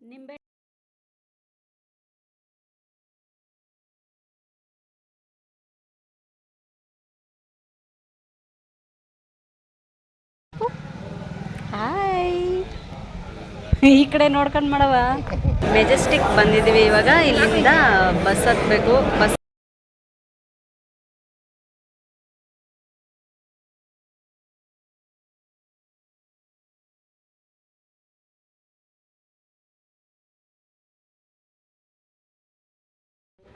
ನಿಂಬೆ ಹಾಯ್ ಈ ಕಡೆ ನೋಡ್ಕೊಂಡು ಮಾಡವ ಮೆಜೆಸ್ಟಿಕ್ ಬಂದಿದ್ದೀವಿ ಇವಾಗ. ಇಲ್ಲಿಂದ ಬಸ್ ಹತ್ಬೇಕು. ಬಸ್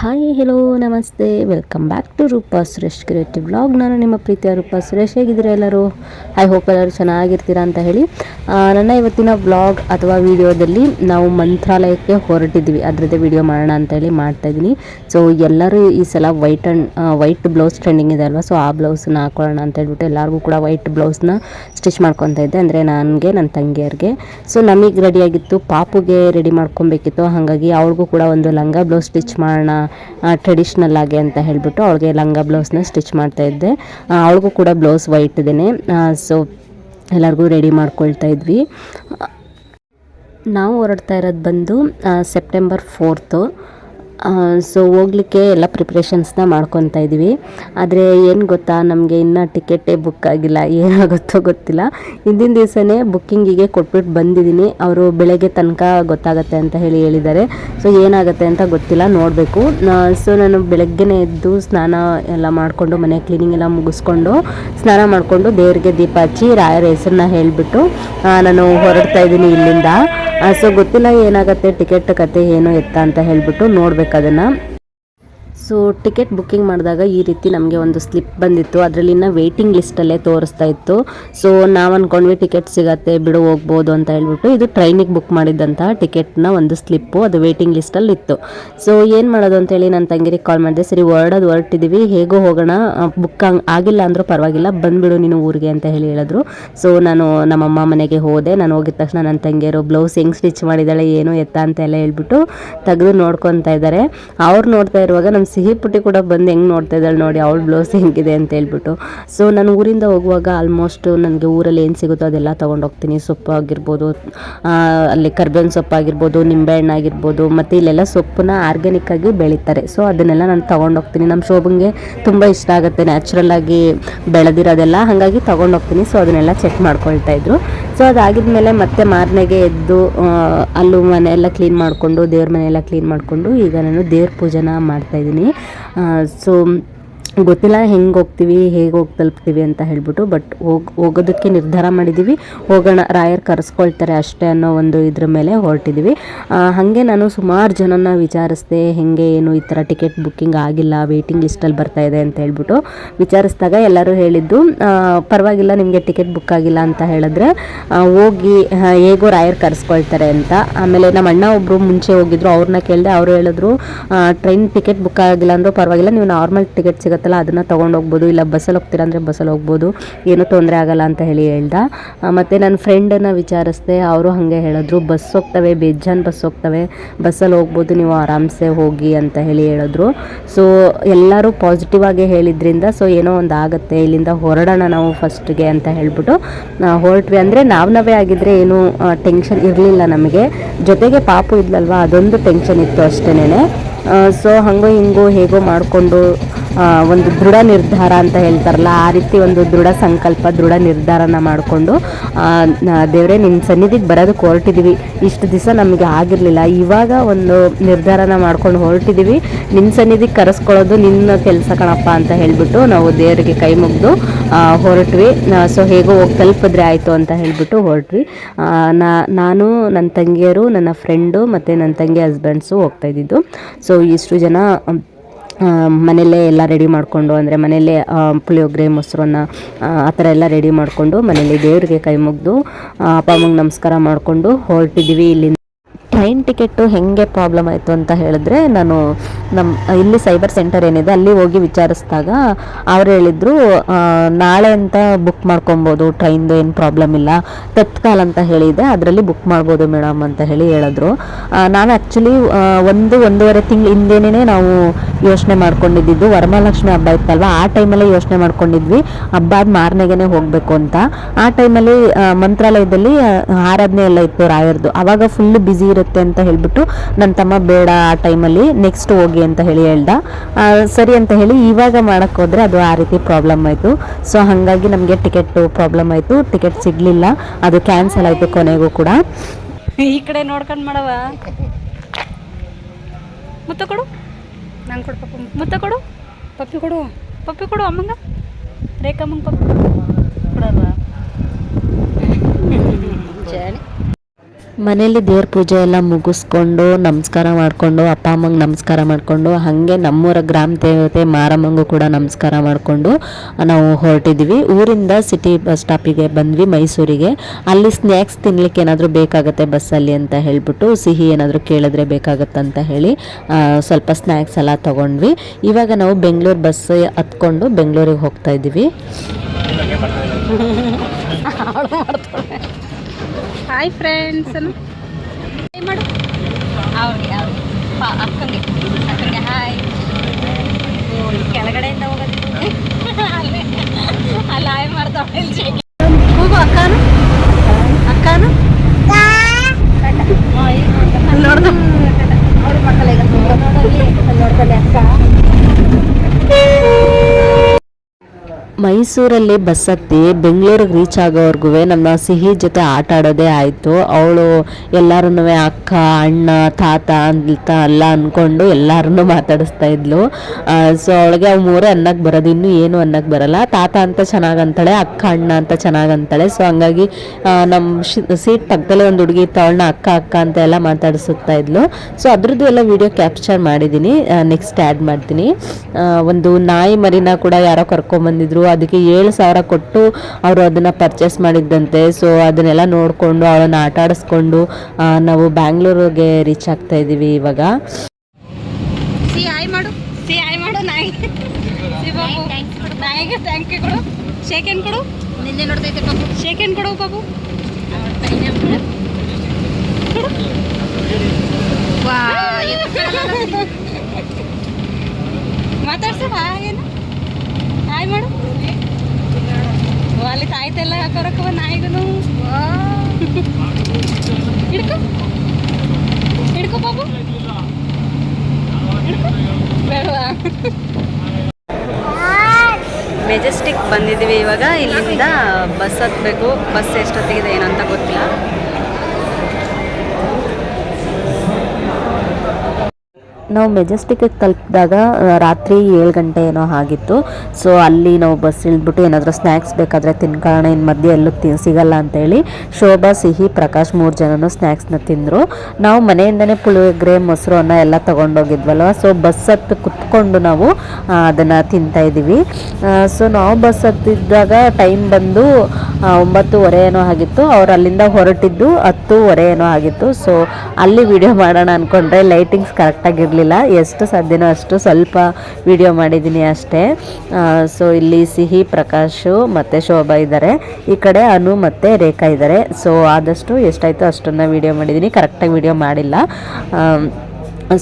ಹಾಯ್ ಹೆಲೋ ನಮಸ್ತೆ. Welcome back to Roopa Suresh creative vlog ನಾನು ನಿಮ್ಮ ಪ್ರೀತಿಯ ರೂಪಾ ಸುರೇಶ್. ಹೇಗಿದ್ದೀರಾ ಎಲ್ಲರೂ? ಐ ಹೋಪ್ ಎಲ್ಲರೂ ಚೆನ್ನಾಗಿರ್ತೀರಾ ಅಂತ ಹೇಳಿ. ನನ್ನ ಇವತ್ತಿನ ವ್ಲಾಗ್ ಅಥವಾ ವಿಡಿಯೋದಲ್ಲಿ ನಾವು ಮಂತ್ರಾಲಯಕ್ಕೆ ಹೊರಟಿದ್ವಿ ಅದರದ್ದೇ ವಿಡಿಯೋ ಮಾಡೋಣ ಅಂತ ಹೇಳಿ ಮಾಡ್ತಾ ಇದ್ದೀನಿ. ಸೊ ಎಲ್ಲರೂ ಈ ಸಲ white and white blouse trending ಇದೆ ಅಲ್ವಾ? ಸೊ ಆ ಬ್ಲೌಸನ್ನ ಹಾಕೊಳ್ಳೋಣ ಅಂತ ಹೇಳ್ಬಿಟ್ಟು ಎಲ್ಲರಿಗೂ ಕೂಡ ವೈಟ್ ಬ್ಲೌಸ್ನ ಸ್ಟಿಚ್ ಮಾಡ್ಕೊತಾ ಇದ್ದೆ. ಅಂದರೆ ನನಗೆ ನನ್ನ ತಂಗಿಯರಿಗೆ. ಸೊ ನಮಗೆ ರೆಡಿಯಾಗಿತ್ತು ಪಾಪುಗೆ ರೆಡಿ ಮಾಡ್ಕೊಬೇಕಿತ್ತು. ಹಾಗಾಗಿ ಅವ್ರಿಗೂ ಕೂಡ ಒಂದು ಲಂಗ ಬ್ಲೌಸ್ ಸ್ಟಿಚ್ ಮಾಡೋಣ ಟ್ರೆಡಿಷ್ನಲ್ ಆಗಿ ಅಂತ ಹೇಳಿಬಿಟ್ಟು ಅವಳಿಗೆ ಲಂಗ ಬ್ಲೌಸ್ನ ಸ್ಟಿಚ್ ಮಾಡ್ತಾ ಇದ್ದೆ. ಅವಳಿಗೂ ಕೂಡ ಬ್ಲೌಸ್ ವೈಟ್ ಇದ್ದೇನೆ. ಸೊ ಎಲ್ಲರಿಗೂ ರೆಡಿ ಮಾಡ್ಕೊಳ್ತಾ ಇದ್ವಿ. ನಾವು ಹೊರಡ್ತಾ ಇರೋದು ಬಂದು ಸೆಪ್ಟೆಂಬರ್ ಫೋರ್ತು ಸೊ ಹೋಗ್ಲಿಕ್ಕೆ ಎಲ್ಲ ಪ್ರಿಪ್ರೇಷನ್ಸ್ನ ಮಾಡ್ಕೊತಾ ಇದ್ದೀವಿ ಆದರೆ ಏನು ಗೊತ್ತಾ, ನಮಗೆ ಇನ್ನೂ ಟಿಕೆಟೇ ಬುಕ್ ಆಗಿಲ್ಲ, ಏನಾಗುತ್ತೋ ಗೊತ್ತಿಲ್ಲ. ಹಿಂದಿನ ದಿವಸನೇ ಬುಕ್ಕಿಂಗಿಗೆ ಕೊಟ್ಬಿಟ್ಟು ಬಂದಿದ್ದೀನಿ ಅವರು ಬೆಳಗ್ಗೆ ತನಕ ಗೊತ್ತಾಗತ್ತೆ ಅಂತ ಹೇಳಿ ಹೇಳಿದ್ದಾರೆ. ಸೊ ಏನಾಗುತ್ತೆ ಅಂತ ಗೊತ್ತಿಲ್ಲ, ನೋಡಬೇಕು. ಸೊ ನಾನು ಬೆಳಗ್ಗೆನೇ ಎದ್ದು ಸ್ನಾನ ಎಲ್ಲ ಮಾಡಿಕೊಂಡು, ಮನೆ ಕ್ಲೀನಿಂಗ್ ಎಲ್ಲ ಮುಗಿಸ್ಕೊಂಡು ಸ್ನಾನ ಮಾಡಿಕೊಂಡು ದೇವರಿಗೆ ದೀಪ ಹಚ್ಚಿ ರಾಯರ ಹೆಸರನ್ನ ಹೇಳಿಬಿಟ್ಟು ನಾನು ಹೊರಡ್ತಾ ಇದ್ದೀನಿ ಇಲ್ಲಿಂದ. ಸೊ ಗೊತ್ತಿಲ್ಲ ಏನಾಗುತ್ತೆ ಟಿಕೆಟ್ ಕತೆ ಏನು ಎತ್ತ ಅಂತ ಹೇಳಿಬಿಟ್ಟು ನೋಡ್ಬೇಕು. ಅದನ್ನು ಸೊ ಟಿಕೆಟ್ ಬುಕ್ಕಿಂಗ್ ಮಾಡಿದಾಗ ಈ ರೀತಿ ನಮಗೆ ಒಂದು ಸ್ಲಿಪ್ ಬಂದಿತ್ತು. ಅದರಲ್ಲಿ ಇನ್ನು ಲಿಸ್ಟಲ್ಲೇ ತೋರಿಸ್ತಾ ಇತ್ತು. ಸೊ ನಾವು ಅಂದ್ಕೊಂಡ್ವಿ ಟಿಕೆಟ್ ಸಿಗತ್ತೆ, ಬಿಡು ಹೋಗ್ಬೋದು ಅಂತ ಹೇಳ್ಬಿಟ್ಟು ಇದು ಟ್ರೈನಿಗೆ ಬುಕ್ ಮಾಡಿದ್ದಂತಹ ಟಿಕೆಟ್ನ ಒಂದು ಸ್ಲಿಪ್ಪು, ಅದು ವೆಯ್ಟಿಂಗ್ ಲಿಸ್ಟಲ್ಲಿ ಇತ್ತು. ಸೊ ಏನು ಮಾಡೋದು ಅಂತೇಳಿ ನನ್ನ ತಂಗಿರಿಗೆ ಕಾಲ್ ಮಾಡಿದೆ, ಸರಿ ಹೊರಡೋದು ಹೊರಟಿದ್ದೀವಿ ಹೇಗೋ ಹೋಗೋಣ ಬುಕ್ ಆಗಿಲ್ಲ ಅಂದರೂ ಪರವಾಗಿಲ್ಲ, ಬಂದುಬಿಡು ನೀನು ಊರಿಗೆ ಅಂತ ಹೇಳಿ ಹೇಳಿದ್ರು. ಸೊ ನಾನು ನಮ್ಮಮ್ಮ ಮನೆಗೆ ಹೋದೆ. ನಾನು ಹೋಗಿದ ತಕ್ಷಣ ನನ್ನ ತಂಗಿಯರು ಬ್ಲೌಸ್ ಹೆಂಗೆ ಸ್ಟಿಚ್ ಮಾಡಿದ್ದಾಳೆ, ಏನು ಎತ್ತ ಅಂತ ಎಲ್ಲ ಹೇಳ್ಬಿಟ್ಟು ತೆಗೆದು ನೋಡ್ಕೊತಾ ಇದ್ದಾರೆ ಅವ್ರು ನೋಡ್ತಾ ಇರುವಾಗ ನಮ್ಮ ಸಿಹಿ ಪುಟ್ಟಿ ಕೂಡ ಬಂದು ಹೆಂಗೆ ನೋಡ್ತಾ ಇದ್ದಾಳೆ ನೋಡಿ, ಅವಳ ಬ್ಲೌಸ್ ಹೆಂಗಿದೆ ಅಂತ ಹೇಳ್ಬಿಟ್ಟು. ಸೊ ನಾನು ಊರಿಂದ ಹೋಗುವಾಗ ಆಲ್ಮೋಸ್ಟ್ ನನಗೆ ಊರಲ್ಲಿ ಏನು ಸಿಗುತ್ತೋ ಅದೆಲ್ಲ ತೊಗೊಂಡು ಹೋಗ್ತೀನಿ. ಸೊಪ್ಪು ಆಗಿರ್ಬೋದು ಅಲ್ಲಿ ಕರ್ಬೇವಿನ ಸೊಪ್ಪು ಆಗಿರ್ಬೋದು ನಿಂಬೆಹಣ್ಣು ಆಗಿರ್ಬೋದು, ಮತ್ತು ಇಲ್ಲೆಲ್ಲ ಸೊಪ್ಪನ್ನ ಆರ್ಗ್ಯಾನಿಕ್ ಆಗಿ ಬೆಳೀತಾರೆ. ಸೊ ಅದನ್ನೆಲ್ಲ ನಾನು ತೊಗೊಂಡು ಹೋಗ್ತೀನಿ. ನಮ್ಮ ಶೋಭಂಗೆ ತುಂಬ ಇಷ್ಟ ಆಗುತ್ತೆ. ನ್ಯಾಚುರಲ್ ಆಗಿ ಬೆಳೆದಿರೋದೆಲ್ಲ ಹಾಗಾಗಿ ತೊಗೊಂಡು ಹೋಗ್ತೀನಿ. ಸೊ ಅದನ್ನೆಲ್ಲ ಚೆಕ್ ಮಾಡ್ಕೊಳ್ತಾ ಇದ್ರು. ಸೊ ಅದಾಗಿದ್ಮೇಲೆ ಮತ್ತೆ ಮಾರನೆಗೆ ಎದ್ದು ಅಲ್ಲೂ ಮನೆ ಎಲ್ಲ ಕ್ಲೀನ್ ಮಾಡಿಕೊಂಡು, ದೇವ್ರ ಮನೆ ಎಲ್ಲ ಕ್ಲೀನ್ ಮಾಡಿಕೊಂಡು, ಈಗ ನಾನು ದೇವ್ರ ಪೂಜೆನ ಮಾಡ್ತಾಯಿದ್ದೀನಿ ಸೊ ಗೊತ್ತಿಲ್ಲ, ಹೆಂಗೆ ಹೋಗ್ತೀವಿ, ಹೇಗೆ ಹೋಗಿ ತಲುಪ್ತೀವಿ ಅಂತ ಹೇಳ್ಬಿಟ್ಟು ಬಟ್ ಹೋಗಿ, ಹೋಗೋದಕ್ಕೆ ನಿರ್ಧಾರ ಮಾಡಿದ್ದೀವಿ ಹೋಗೋಣ, ರಾಯರ್ ಕರೆಸ್ಕೊಳ್ತಾರೆ ಅಷ್ಟೇ ಅನ್ನೋ ಒಂದು ಇದ್ರ ಮೇಲೆ ಹೊರಟಿದ್ದೀವಿ ಹಾಗೆ ನಾನು ಸುಮಾರು ಜನನ ವಿಚಾರಿಸ್ದೆ, ಹೆಂಗೆ, ಏನು ಈ ಥರ ಟಿಕೆಟ್ ಬುಕ್ಕಿಂಗ್ ಆಗಿಲ್ಲ ವೇಟಿಂಗ್ ಲಿಸ್ಟಲ್ಲಿ ಬರ್ತಾ ಇದೆ ಅಂತ ಹೇಳ್ಬಿಟ್ಟು ವಿಚಾರಿಸಿದಾಗ ಎಲ್ಲರೂ ಹೇಳಿದ್ದು ಪರವಾಗಿಲ್ಲ, ನಿಮಗೆ ಟಿಕೆಟ್ ಬುಕ್ ಆಗಿಲ್ಲ ಅಂತ ಹೇಳಿದ್ರೆ ಹೋಗಿ ಹೇಗೋ ರಾಯರ್ ಕರೆಸ್ಕೊಳ್ತಾರೆ ಅಂತ. ಆಮೇಲೆ ನಮ್ಮ ಅಣ್ಣ ಒಬ್ಬರು ಮುಂಚೆ ಹೋಗಿದ್ರು, ಅವ್ರನ್ನ ಕೇಳಿದೆ ಅವರು ಹೇಳಿದ್ರು ಟ್ರೈನ್ ಟಿಕೆಟ್ ಬುಕ್ ಆಗಿಲ್ಲ ಅಂದರೂ ಪರವಾಗಿಲ್ಲ, ನೀವು ನಾರ್ಮಲ್ ಟಿಕೆಟ್ ಸಿಗುತ್ತಲ್ಲ ಅದನ್ನು ತೊಗೊಂಡು ಹೋಗ್ಬೋದು ಇಲ್ಲ ಬಸ್ಸಲ್ಲಿ ಹೋಗ್ತೀರಾ ಅಂದರೆ ಬಸ್ಸಲ್ಲಿ ಹೋಗ್ಬೋದು, ಏನೂ ತೊಂದರೆ ಆಗಲ್ಲ ಅಂತ ಹೇಳಿ ಹೇಳ್ದ. ಮತ್ತು ನನ್ನ ಫ್ರೆಂಡನ್ನು ವಿಚಾರಿಸ್ದೆ, ಅವರು ಹಾಗೆ ಹೇಳಿದ್ರು, ಬಸ್ ಹೋಗ್ತವೆ, ಬೇಜಾನ್ ಬಸ್ ಹೋಗ್ತವೆ, ಬಸ್ಸಲ್ಲಿ ಹೋಗ್ಬೋದು, ನೀವು ಆರಾಮ್ಸೆ ಹೋಗಿ ಅಂತ ಹೇಳಿ ಹೇಳಿದ್ರು. ಸೊ ಎಲ್ಲರೂ ಪಾಸಿಟಿವ್ ಆಗಿ ಹೇಳಿದ್ರಿಂದ ಸೊ ಏನೋ ಒಂದು ಆಗುತ್ತೆ, ಇಲ್ಲಿಂದ ಹೊರಡೋಣ ನಾವು ಫಸ್ಟ್ಗೆ ಅಂತ ಹೇಳ್ಬಿಟ್ಟು ಹೊರಟ್ವಿ. ಅಂದರೆ ನಾವು ನಾವೇ ಆಗಿದ್ರೆ ಏನು ಟೆನ್ಷನ್ ಇರಲಿಲ್ಲ ನಮಗೆ. ಜೊತೆಗೆ ಪಾಪು ಇದ್ಲಲ್ವ, ಅದೊಂದು ಟೆನ್ಷನ್ ಇತ್ತು ಅಷ್ಟೇನೆ ಸೊ ಹಂಗೋ ಹಿಂಗೋ ಹೇಗೋ ಮಾಡಿಕೊಂಡು ಒಂದು ದೃಢ ನಿರ್ಧಾರ ಅಂತ ಹೇಳ್ತಾರಲ್ಲ, ಆ ರೀತಿ ಒಂದು ದೃಢ ಸಂಕಲ್ಪ, ದೃಢ ನಿರ್ಧಾರನ ಮಾಡಿಕೊಂಡು ದೇವರೇ ನಿನ್ನ ಸನ್ನಿಧಿಗೆ ಬರೋದಕ್ಕೆ ಹೊರಟಿದ್ದೀವಿ ಇಷ್ಟು ದಿವಸ ನಮಗೆ ಆಗಿರಲಿಲ್ಲ. ಇವಾಗ ಒಂದು ನಿರ್ಧಾರನ ಮಾಡ್ಕೊಂಡು ಹೊರಟಿದ್ದೀವಿ ನಿನ್ನ ಸನ್ನಿಧಿಗೆ ಕರೆಸ್ಕೊಳ್ಳೋದು ನಿನ್ನ ಕೆಲಸ ಕಣಪ್ಪ ಅಂತ ಹೇಳಿಬಿಟ್ಟು ನಾವು ದೇವರಿಗೆ ಕೈ ಮುಗಿದು ಹೊರಟ್ವಿ. ಸೊ ಹೇಗೋ ಹೋಗಿ ತಲುಪಿದ್ರೆ ಆಯಿತು ಅಂತ ಹೇಳಿಬಿಟ್ಟು ಹೊರಟ್ವಿ. ನಾನು ನನ್ನ ತಂಗಿಯರು, ನನ್ನ ಫ್ರೆಂಡು ಮತ್ತು ನನ್ನ ತಂಗಿ ಹಸ್ಬೆಂಡ್ಸು ಹೋಗ್ತಾ ಇದ್ದಿದ್ದು. ಸೊ ಇಷ್ಟು ಜನ ಮನೆಯಲ್ಲೇ ಎಲ್ಲ ರೆಡಿ ಮಾಡಿಕೊಂಡು, ಅಂದರೆ ಮನೆಯಲ್ಲೇ ಪುಳಿಯೋಗರೆ, ಮೊಸರನ್ನ, ಆ ಥರ ಎಲ್ಲ ರೆಡಿ ಮಾಡಿಕೊಂಡು ಮನೇಲಿ ದೇವರಿಗೆ ಕೈ ಮುಗಿದು ಅಪ್ಪ, ಅಮ್ಮಂಗೆ ನಮಸ್ಕಾರ ಮಾಡಿಕೊಂಡು ಹೊರಟಿದ್ದೀವಿ ಇಲ್ಲಿಂದ. ಟ್ರೈನ್ ಟಿಕೆಟು ಹೆಂಗೆ ಪ್ರಾಬ್ಲಮ್ ಆಯಿತು ಅಂತ ಹೇಳಿದ್ರೆ, ನಾನು ನಮ್ಮ ಇಲ್ಲಿ ಸೈಬರ್ ಸೆಂಟರ್ ಏನಿದೆ, ಅಲ್ಲಿ ಹೋಗಿ ವಿಚಾರಿಸಿದಾಗ ಅವ್ರು ಹೇಳಿದರು ನಾಳೆ ಅಂತ ಬುಕ್ ಮಾಡ್ಕೊಬೋದು ಟ್ರೈನ್ದು ಏನು ಪ್ರಾಬ್ಲಮ್ ಇಲ್ಲ, ತತ್ಕಾಲ್ ಅಂತ ಹೇಳಿದೆ, ಅದರಲ್ಲಿ ಬುಕ್ ಮಾಡ್ಬೋದು ಮೇಡಮ್ ಅಂತ ಹೇಳಿ ಹೇಳಿದ್ರು. ನಾನು ಆ್ಯಕ್ಚುಲಿ ಒಂದು, ಒಂದೂವರೆ ತಿಂಗಳು ಹಿಂದೆನೇ ನಾವು ಯೋಚನೆ ಮಾಡ್ಕೊಂಡಿದ್ದು. ವರಮಹಾಲಕ್ಷ್ಮಿ ಹಬ್ಬ ಇತ್ತಲ್ವ? ಆ ಟೈಮಲ್ಲೇ ಯೋಚನೆ ಮಾಡ್ಕೊಂಡಿದ್ವಿ. ಹಬ್ಬ ಆದ ಮಾರನೆಗೆ ಹೋಗಬೇಕು ಅಂತ. ಆ ಟೈಮಲ್ಲಿ ಮಂತ್ರಾಲಯದಲ್ಲಿ ಆರಾಧನೆ ಎಲ್ಲ ಇತ್ತು ರಾಯರ್ದು. ಅವಾಗ ಫುಲ್ ಬ್ಯುಸಿ ಇರುತ್ತೆ ಅಂತ ಹೇಳ್ಬಿಟ್ಟು ನನ್ನ ತಮ್ಮ, ಬೇಡ ಆ ಟೈಮಲ್ಲಿ ನೆಕ್ಸ್ಟ್ ಹೋಗಿ ಅಂತ ಹೇಳಿ ಹೇಳ್ದ. ಸರಿ ಅಂತ ಹೇಳಿ ಇವಾಗ ಮಾಡಕ್ಕೆ ಹೋದರೆ ಅದು ಆ ರೀತಿ ಪ್ರಾಬ್ಲಮ್ ಆಯಿತು. ಸೊ ಹಾಗಾಗಿ ನಮಗೆ ಟಿಕೆಟ್ ಪ್ರಾಬ್ಲಮ್ ಆಯಿತು. ಟಿಕೆಟ್ ಸಿಗಲಿಲ್ಲ. ಅದು ಕ್ಯಾನ್ಸಲ್ ಆಯಿತು ಕೊನೆಗೂ ಕೂಡ. ಈ ಕಡೆ ನೋಡ್ಕೊಂಡು ಮಾಡವ ಮುತ್ತ ಕೊಡು. ನಂಗೆ ಕೊಡು ಪಪ್ಪ. ಮುತ್ತ ಕೊಡು. ಪಪ್ಪಿ ಕೊಡು. ಪಪ್ಪಿ ಕೊಡು ಅಮ್ಮಂಗ. ರೇಖಮ್ಮಂಗೆ ಪಪ್ಪಿ ಕೊಡಲ್ವಾ ಜಾಣಿ. ಮನೆಯಲ್ಲಿ ದೇವ್ರ ಪೂಜೆ ಎಲ್ಲ ಮುಗಿಸ್ಕೊಂಡು, ನಮಸ್ಕಾರ ಮಾಡಿಕೊಂಡು, ಅಪ್ಪ ಅಮ್ಮಂಗೆ ನಮಸ್ಕಾರ ಮಾಡಿಕೊಂಡು, ಹಾಗೆ ನಮ್ಮೂರ ಗ್ರಾಮ ದೇವತೆ ಮಾರಮ್ಮಂಗೂ ಕೂಡ ನಮಸ್ಕಾರ ಮಾಡಿಕೊಂಡು ನಾವು ಹೊರಟಿದ್ವಿ. ಊರಿಂದ ಸಿಟಿ ಬಸ್ ಸ್ಟಾಪಿಗೆ ಬಂದ್ವಿ, ಮೈಸೂರಿಗೆ. ಅಲ್ಲಿ ಸ್ನ್ಯಾಕ್ಸ್ ತಿನ್ಲಿಕ್ಕೆ ಏನಾದರೂ ಬೇಕಾಗುತ್ತೆ ಬಸ್ಸಲ್ಲಿ ಅಂತ ಹೇಳ್ಬಿಟ್ಟು, ಸಿಹಿ ಏನಾದರೂ ಕೇಳಿದ್ರೆ ಬೇಕಾಗುತ್ತೆ ಅಂತ ಹೇಳಿ ಸ್ವಲ್ಪ ಸ್ನ್ಯಾಕ್ಸ್ ಎಲ್ಲ ತೊಗೊಂಡ್ವಿ. ಇವಾಗ ನಾವು ಬೆಂಗಳೂರು ಬಸ್ ಹತ್ಕೊಂಡು ಬೆಂಗಳೂರಿಗೆ ಹೋಗ್ತಾ ಇದ್ದೀವಿ. ಹಾಯ್ ಫ್ರೆಂಡ್ಸ್ ಮಾಡು ಅವ್ರಿಗೆ ಅವ್ರಿಗೆ ಪಾ ಅಕ್ಕಂಗೆ ಅಕ್ಕಂಗೆ ಹಾಯ್ ಕೆಳಗಡೆಯಿಂದ ಹೋಗೋದು ಅಲ್ಲೇ ಅಲ್ಲಿ ಹಾಯ್ ಮಾಡ್ತಾವೆ ಕೂಗು ಅಕ್ಕನು ಅಕ್ಕನು ನೋಡ್ದು ಮೈಸೂರಲ್ಲಿ ಬಸ್ ಹತ್ತಿ ಬೆಂಗಳೂರಿಗೆ ರೀಚ್ ಆಗೋವರೆಗೂ ನಮ್ಮ ಸಿಹಿ ಜೊತೆ ಆಟ ಆಡೋದೇ ಆಯಿತು. ಅವಳು ಎಲ್ಲರೂ ಅಕ್ಕ, ಅಣ್ಣ, ತಾತ ಅಂತ ಅಲ್ಲ ಅಂದ್ಕೊಂಡು ಎಲ್ಲರನ್ನೂ ಮಾತಾಡಿಸ್ತಾ ಇದ್ಲು. ಸೊ ಅವಳಿಗೆ ಅವು ಮೂರೇ ಅನ್ನಕ್ಕೆ ಬರೋದು. ಇನ್ನೂ ಏನು ಅನ್ನಕ್ಕೆ ಬರಲ್ಲ. ತಾತ ಅಂತ ಚೆನ್ನಾಗಂತಾಳೆ, ಅಕ್ಕ, ಅಣ್ಣ ಅಂತ ಚೆನ್ನಾಗಂತಾಳೆ. ಸೊ ಹಂಗಾಗಿ ನಮ್ಮ ಸೀಟ್ ಪಕ್ಕದಲ್ಲೇ ಒಂದು ಹುಡುಗಿ ಇತ್ತು. ಅವಳನ್ನ ಅಕ್ಕ ಅಕ್ಕ ಅಂತ ಎಲ್ಲ ಮಾತಾಡಿಸುತ್ತಾ ಇದ್ಲು. ಸೊ ಅದ್ರದ್ದು ಎಲ್ಲ ವಿಡಿಯೋ ಕ್ಯಾಪ್ಚರ್ ಮಾಡಿದ್ದೀನಿ ನೆಕ್ಸ್ಟ್ ಆ್ಯಡ್ ಮಾಡ್ತೀನಿ. ಒಂದು ನಾಯಿ ಮರಿನ ಕೂಡ ಯಾರೋ ಕರ್ಕೊಂಬಂದಿದ್ರು. ಅದಕ್ಕೆ ಏಳು ಸಾವಿರ ಕೊಟ್ಟು ಅವರು ಅದನ್ನು ಪರ್ಚೇಸ್ ಮಾಡಿದ್ದಂತೆ. ಸೊ ಅದನ್ನೆಲ್ಲ ನೋಡಿಕೊಂಡು ಅವಳನ್ನು ಆಟ ಆಡಿಸ್ಕೊಂಡು ನಾವು ಬ್ಯಾಂಗ್ಳೂರಿಗೆ ರೀಚ್ ಆಗ್ತಾ ಇದ್ದೀವಿ ಇವಾಗ. ಸಿ ಮಾಡು. ಸಿ ಹಾಯ್ ಮಾಡು ನಾಯಿ. ಸಿ ಬಾಬು. ನಾಯಿಗೆ ಥ್ಯಾಂಕ್ ಯು ಕೊಡು. ಶೇಕ್ ಕೊಡು. ನಿನ್ನೆ ನೋಡ್ತೈತೆ ಬಾಬು. ಶೇಕ್ ಕೊಡು ಬಾಬು ಕೊಡು. ವಾ, ಎತ್ತು. ಮಾತಾಡ್ಸು ಹಾಗೇನು ಹಾಯ್ ಮಾಡು ಓ, ಅಲ್ಲಿ ತಾಯ್ತೆಲ್ಲ ಹಾಕೋರಕ್ಕವ ನಾಯಿಗೂ ಹಿಡ್ಕೊ. ಹಿಡ್ಕೊ ಬಾಬು. ಮೆಜೆಸ್ಟಿಕ್ ಬಂದಿದ್ದೀವಿ ಇವಾಗ. ಇಲ್ಲಿಂದ ಬಸ್ ಹತ್ಬೇಕು. ಬಸ್ ಎಷ್ಟೊತ್ತಿಗಿದೆ ಏನಂತ ಗೊತ್ತಿಲ್ಲ. ನಾವು ಮೆಜೆಸ್ಟಿಕ್ಗೆ ತಲುಪಿದಾಗ ರಾತ್ರಿ ಏಳು ಗಂಟೆ ಏನೋ ಆಗಿತ್ತು. ಸೊ ಅಲ್ಲಿ ನಾವು ಬಸ್ ಇಳಿದ್ಬಿಟ್ಟು ಏನಾದರೂ ಸ್ನ್ಯಾಕ್ಸ್ ಬೇಕಾದರೆ ತಿನ್ಕೊಳ್ಳೋಣ ಇನ್ನು ಮಧ್ಯೆ ಎಲ್ಲೂ ತಿನ್, ಸಿಗಲ್ಲ ಅಂತೇಳಿ ಶೋಭಾ, ಸಿಹಿ, ಪ್ರಕಾಶ್ ಮೂರು ಜನನು ಸ್ನ್ಯಾಕ್ಸ್ನ ತಿಂದರು. ನಾವು ಮನೆಯಿಂದನೇ ಪುಳಿಯೋಗ್ರೆ, ಮೊಸರು, ಅನ್ನ ಎಲ್ಲ ತೊಗೊಂಡೋಗಿದ್ವಲ್ವ? ಸೊ ಬಸ್ ಹತ್ತು ಕುತ್ಕೊಂಡು ನಾವು ಅದನ್ನು ತಿಂತಾ ಇದ್ದೀವಿ. ಸೊ ನಾವು ಬಸ್ ಹತ್ತಿದ್ದಾಗ ಟೈಮ್ ಬಂದು ಒಂಬತ್ತುವರೆ ಏನೋ ಆಗಿತ್ತು. ಅವ್ರು ಅಲ್ಲಿಂದ ಹೊರಟಿದ್ದು ಹತ್ತುವರೆ ಏನೋ ಆಗಿತ್ತು. ಸೊ ಅಲ್ಲಿ ವಿಡಿಯೋ ಮಾಡೋಣ ಅಂದ್ಕೊಂಡ್ರೆ ಲೈಟಿಂಗ್ಸ್ ಕರೆಕ್ಟಾಗಿರಲಿಲ್ಲ ಎಷ್ಟು ಸಾಧ್ಯನೋ ಅಷ್ಟು ಸ್ವಲ್ಪ ವಿಡಿಯೋ ಮಾಡಿದ್ದೀನಿ ಅಷ್ಟೇ. ಸೊ ಇಲ್ಲಿ ಸಿಹಿ, ಪ್ರಕಾಶು ಮತ್ತು ಶೋಭಾ ಇದ್ದಾರೆ. ಈ ಕಡೆ ಅನು ಮತ್ತು ರೇಖಾ ಇದ್ದಾರೆ. ಸೊ ಆದಷ್ಟು ಎಷ್ಟಾಯಿತು ಅಷ್ಟನ್ನು ವಿಡಿಯೋ ಮಾಡಿದ್ದೀನಿ. ಕರೆಕ್ಟಾಗಿ ವಿಡಿಯೋ ಮಾಡಿಲ್ಲ.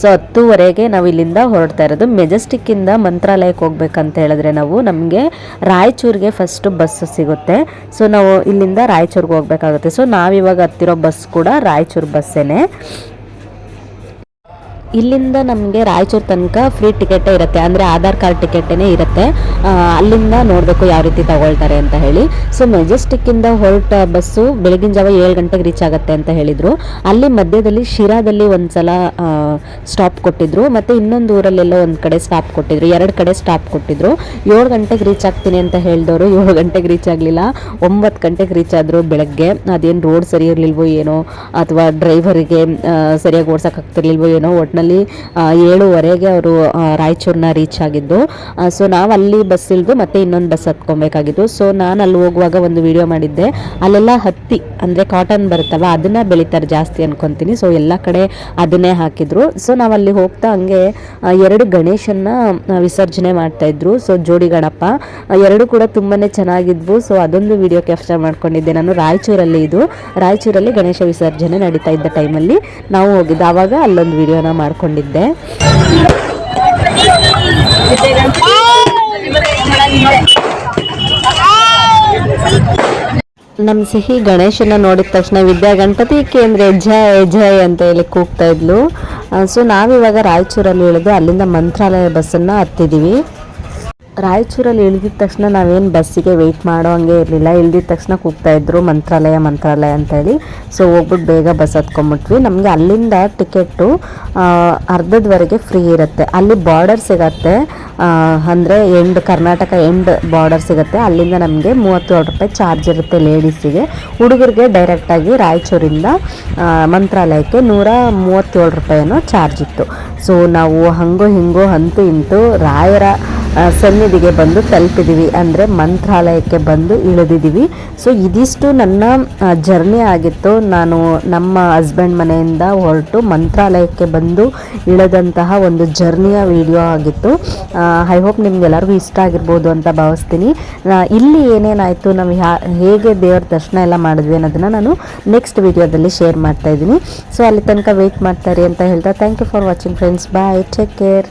ಸೊ ಹತ್ತುವರೆಗೆ ನಾವು ಇಲ್ಲಿಂದ ಹೊರಡ್ತಾ ಇರೋದು. ಮೆಜೆಸ್ಟಿಕ್ಕಿಂದ ಮಂತ್ರಾಲಯಕ್ಕೆ ಹೋಗ್ಬೇಕಂತ ಹೇಳಿದ್ರೆ ನಾವು ನಮಗೆ ರಾಯಚೂರಿಗೆ ಫಸ್ಟು ಬಸ್ಸು ಸಿಗುತ್ತೆ. ಸೊ ನಾವು ಇಲ್ಲಿಂದ ರಾಯಚೂರಿಗೆ ಹೋಗ್ಬೇಕಾಗುತ್ತೆ. ಸೊ ನಾವಿವಾಗ ಹತ್ತಿರೋ ಬಸ್ ಕೂಡ ರಾಯಚೂರು ಬಸ್ಸೇನೆ ಇಲ್ಲಿಂದ ನಮಗೆ ರಾಯಚೂರು ತನಕ ಫ್ರೀ ಟಿಕೆಟೇ ಇರುತ್ತೆ. ಅಂದರೆ ಆಧಾರ್ ಕಾರ್ಡ್ ಟಿಕೆಟೇ ಇರುತ್ತೆ. ಅಲ್ಲಿಂದ ನೋಡಬೇಕು ಯಾವ ರೀತಿ ತಗೊಳ್ತಾರೆ ಅಂತ ಹೇಳಿ. ಸೊ ಮೆಜೆಸ್ಟಿಕ್ಕಿಂದ ಹೊರಟ ಬಸ್ಸು ಬೆಳಗಿನ ಜಾವ ಏಳು ಗಂಟೆಗೆ ರೀಚ್ ಆಗುತ್ತೆ ಅಂತ ಹೇಳಿದರು. ಅಲ್ಲಿ ಮಧ್ಯದಲ್ಲಿ ಶಿರಾದಲ್ಲಿ ಒಂದು ಸಲ ಸ್ಟಾಪ್ ಕೊಟ್ಟಿದ್ರು. ಮತ್ತು ಇನ್ನೊಂದು ಊರಲ್ಲೆಲ್ಲ ಒಂದು ಕಡೆ ಸ್ಟಾಪ್ ಕೊಟ್ಟಿದ್ರು. ಎರಡು ಕಡೆ ಸ್ಟಾಪ್ ಕೊಟ್ಟಿದ್ರು. ಏಳು ಗಂಟೆಗೆ ರೀಚ್ ಆಗ್ತೀನಿ ಅಂತ ಹೇಳಿದವರು ಏಳು ಗಂಟೆಗೆ ರೀಚ್ ಆಗಲಿಲ್ಲ. ಒಂಬತ್ತು ಗಂಟೆಗೆ ರೀಚ್ ಆದರು ಬೆಳಗ್ಗೆ. ಅದೇನು ರೋಡ್ ಸರಿ ಇರಲಿಲ್ವೋ ಏನೋ, ಅಥವಾ ಡ್ರೈವರಿಗೆ ಸರಿಯಾಗಿ ಓಡ್ಸೋಕ್ಕಾಗ್ತಿರ್ಲಿಲ್ವೋ ಏನೋ ಒಟ್ಟಿನಲ್ಲಿ ಏಳುವರೆಗೆ ಅವರು ರಾಯಚೂರನ್ನ ರೀಚ್ ಆಗಿದ್ದು ಸೊ ನಾವು ಅಲ್ಲಿ ಬಸ್ ಇಳಿದು ಮತ್ತೆ ಇನ್ನೊಂದು ಬಸ್ ಹತ್ಕೊಬೇಕಾಗಿದ್ದು ಸೊ ನಾನು ಅಲ್ಲಿ ಹೋಗುವಾಗ ಒಂದು ವಿಡಿಯೋ ಮಾಡಿದ್ದೆ. ಅಲ್ಲೆಲ್ಲ ಹತ್ತಿ, ಅಂದರೆ ಕಾಟನ್ ಬರುತ್ತಲ್ಲ, ಅದನ್ನು ಬೆಳೀತಾರೆ ಜಾಸ್ತಿ ಅನ್ಕೊತೀನಿ. ಸೊ ಎಲ್ಲ ಕಡೆ ಅದನ್ನೇ ಹಾಕಿದ್ರು. ಸೊ ನಾವು ಅಲ್ಲಿ ಹೋಗ್ತಾ ಹಂಗೆ ಎರಡು ಗಣೇಶನ್ನ ವಿಸರ್ಜನೆ ಮಾಡ್ತಾ ಇದ್ರು. ಸೊ ಜೋಡಿ ಗಣಪ ಎರಡು ಕೂಡ ತುಂಬಾನೇ ಚೆನ್ನಾಗಿದ್ವು. ಸೊ ಅದೊಂದು ವಿಡಿಯೋ ಕ್ಯಾಪ್ಚರ್ ಮಾಡ್ಕೊಂಡಿದ್ದೆ. ನಾನು ರಾಯಚೂರಲ್ಲಿ ಇದು. ರಾಯಚೂರಲ್ಲಿ ಗಣೇಶ ವಿಸರ್ಜನೆ ನಡೀತಾ ಇದ್ದ ಟೈಮಲ್ಲಿ ನಾವು ಹೋಗಿದ್ದು. ಆವಾಗ ಅಲ್ಲೊಂದು ವಿಡಿಯೋನ ಮಾಡ್ಕೊಂಡಿದ್ದೆ. ನಮ್ಮ ಸಿಹಿ ಗಣೇಶನ ನೋಡಿದ ತಕ್ಷಣ ವಿದ್ಯಾ ಗಣಪತಿ ಕೇಂದ್ರ ಜಯ ಜಯ ಅಂತ ಹೇಳಿ ಕೂಗ್ತಾ ಇದ್ಲು. ಸೊ ನಾವಿವಾಗ ರಾಯಚೂರಲ್ಲಿ ಇಳಿದು ಅಲ್ಲಿಂದ ಮಂತ್ರಾಲಯ ಬಸ್ಸನ್ನು ಹತ್ತಿದ್ದೀವಿ ರಾಯಚೂರಲ್ಲಿ ಇಳಿದಿದ ತಕ್ಷಣ ನಾವೇನು ಬಸ್ಸಿಗೆ ವೆಯ್ಟ್ ಮಾಡೋ ಹಂಗೆ ಇರಲಿಲ್ಲ. ಇಳಿದಿದ ತಕ್ಷಣ ಕೂಗ್ತಾ ಇದ್ರು, ಮಂತ್ರಾಲಯ ಮಂತ್ರಾಲಯ ಅಂತೇಳಿ ಸೊ ಹೋಗ್ಬಿಟ್ಟು ಬೇಗ ಬಸ್ ಹತ್ಕೊಂಬಿಟ್ವಿ ನಮಗೆ ಅಲ್ಲಿಂದ ಟಿಕೆಟು ಅರ್ಧದವರೆಗೆ ಫ್ರೀ ಇರುತ್ತೆ. ಅಲ್ಲಿ ಬಾರ್ಡರ್ ಸಿಗತ್ತೆ. ಅಂದರೆ ಎಂಡ್ ಕರ್ನಾಟಕ ಎಂಡ್ ಬಾರ್ಡರ್ ಸಿಗುತ್ತೆ. ಅಲ್ಲಿಂದ ನಮಗೆ ಮೂವತ್ತೇಳು ರೂಪಾಯಿ ಚಾರ್ಜ್ ಇರುತ್ತೆ ಲೇಡೀಸಿಗೆ ಹುಡುಗರಿಗೆ ಡೈರೆಕ್ಟಾಗಿ ರಾಯಚೂರಿಂದ ಮಂತ್ರಾಲಯಕ್ಕೆ ನೂರ ಮೂವತ್ತೇಳು ರೂಪಾಯಿನೋ ಚಾರ್ಜ್ ಇತ್ತು. ಸೊ ನಾವು ಹಂಗೋ ಹಿಂಗೋ ಅಂತೂ ಇಂತೂ ರಾಯರ ಸನ್ನಿಧಿಗೆ ಬಂದು ತಲುಪಿದ್ದೀವಿ ಅಂದರೆ ಮಂತ್ರಾಲಯಕ್ಕೆ ಬಂದು ಇಳಿದಿದ್ದೀವಿ ಸೊ ಇದಿಷ್ಟು ನನ್ನ ಜರ್ನಿ ಆಗಿತ್ತು. ನಾನು ನಮ್ಮ ಹಸ್ಬೆಂಡ್ ಮನೆಯಿಂದ ಹೊರಟು ಮಂತ್ರಾಲಯಕ್ಕೆ ಬಂದು ಇಳಿದಂತಹ ಒಂದು ಜರ್ನಿಯ ವಿಡಿಯೋ ಆಗಿತ್ತು. ಐ ಹೋಪ್ ನಿಮ್ಗೆಲ್ಲರಿಗೂ ಇಷ್ಟ ಆಗಿರ್ಬೋದು ಅಂತ ಭಾವಿಸ್ತೀನಿ. ಇಲ್ಲಿ ಏನೇನಾಯಿತು ನಾವು ಹೇಗೆ ದೇವ್ರ ದರ್ಶನ ಎಲ್ಲ ಮಾಡಿದ್ವಿ ಅನ್ನೋದನ್ನು ನಾನು ನೆಕ್ಸ್ಟ್ ವಿಡಿಯೋದಲ್ಲಿ ಶೇರ್ ಮಾಡ್ತಾ ಇದ್ದೀನಿ. ಸೊ ಅಲ್ಲಿ ತನಕ ವೆಯ್ಟ್ ಮಾಡ್ತಾರೆ ಅಂತ ಹೇಳ್ತಾ thank you for watching friends bye take care